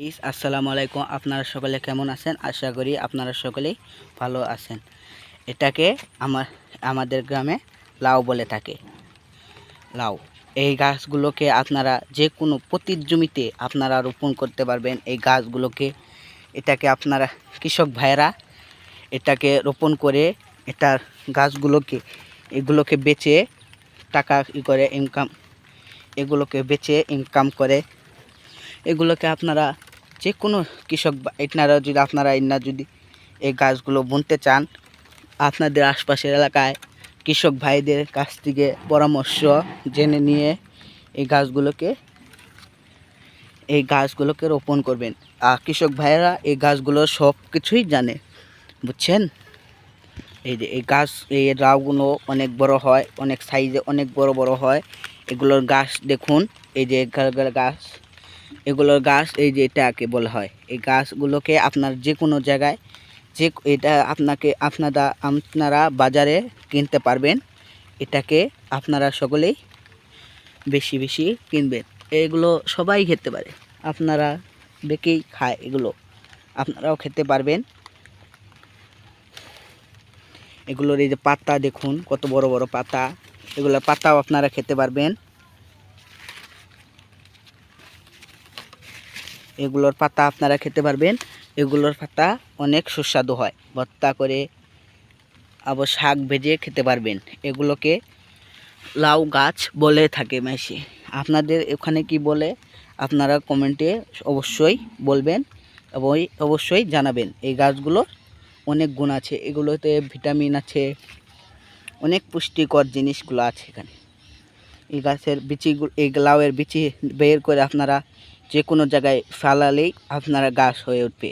ইস, আসসালামু আলাইকুম। আপনারা সকলে কেমন আছেন? আশা করি আপনারা সকলেই ভালো আছেন। এটাকে আমার, আমাদের গ্রামে লাউ বলে থাকে। লাউ, এই গাছগুলোকে আপনারা যে কোনো প্রতির জমিতে আপনারা রোপণ করতে পারবেন। এই গাছগুলোকে, এটাকে আপনারা কৃষক ভাইয়েরা এটাকে রোপণ করে এটার গাছগুলোকে, এগুলোকে বেচে টাকা ই করে ইনকাম এগুলোকে বেচে ইনকাম করে। এগুলোকে আপনারা যে কোনো কৃষক আপনারা যদি, আপনারা এনা যদি এই গাছগুলো বুনতে চান, আপনাদের আশপাশের এলাকায় কৃষক ভাইদের কাছ থেকে পরামর্শ জেনে নিয়ে এই গাছগুলোকে এই গাছগুলোকে রোপণ করবেন। আর কৃষক ভাইয়েরা এই গাছগুলো সব কিছুই জানে, বুঝছেন? এই যে এই গাছ, এই লাউগুলো অনেক বড় হয়, অনেক সাইজে অনেক বড় বড় হয়। এগুলোর গাছ দেখুন, এই যে গাছ। এগুলোর গাছ, এই যে এটাকে বলা হয়, এই গাছগুলোকে আপনার যে কোনো জায়গায়, যে এটা আপনাকে, আপনারা আপনারা বাজারে কিনতে পারবেন, এটাকে আপনারা সকলেই বেশি বেশি কিনবেন। এগুলো সবাই খেতে পারে। আপনারা বেকেই খায় এগুলো। আপনারাও খেতে পারবেন। এগুলোর এই যে পাতা দেখুন, কত বড় বড় পাতা। এগুলোর পাতাও আপনারা খেতে পারবেন। এগুলোর পাতা আপনারা খেতে পারবেন। এগুলোর পাতা অনেক সুস্বাদু হয়। ভর্তা করে আবার শাক ভেজে খেতে পারবেন। এগুলোকে লাউ গাছ বলে থাকে মেশে আপনাদের ওখানে কি বলে আপনারা কমেন্টে অবশ্যই বলবেন এবং অবশ্যই জানাবেন। এই গাছগুলোর অনেক গুণ আছে। এগুলোতে ভিটামিন আছে, অনেক পুষ্টিকর জিনিসগুলো আছে এখানে। এই গাছের বিচিগুলো এই লাউয়ের বিচি বের করে আপনারা যে কোনো জায়গায় ফালালেই আপনারা গাছ হয়ে উঠবে।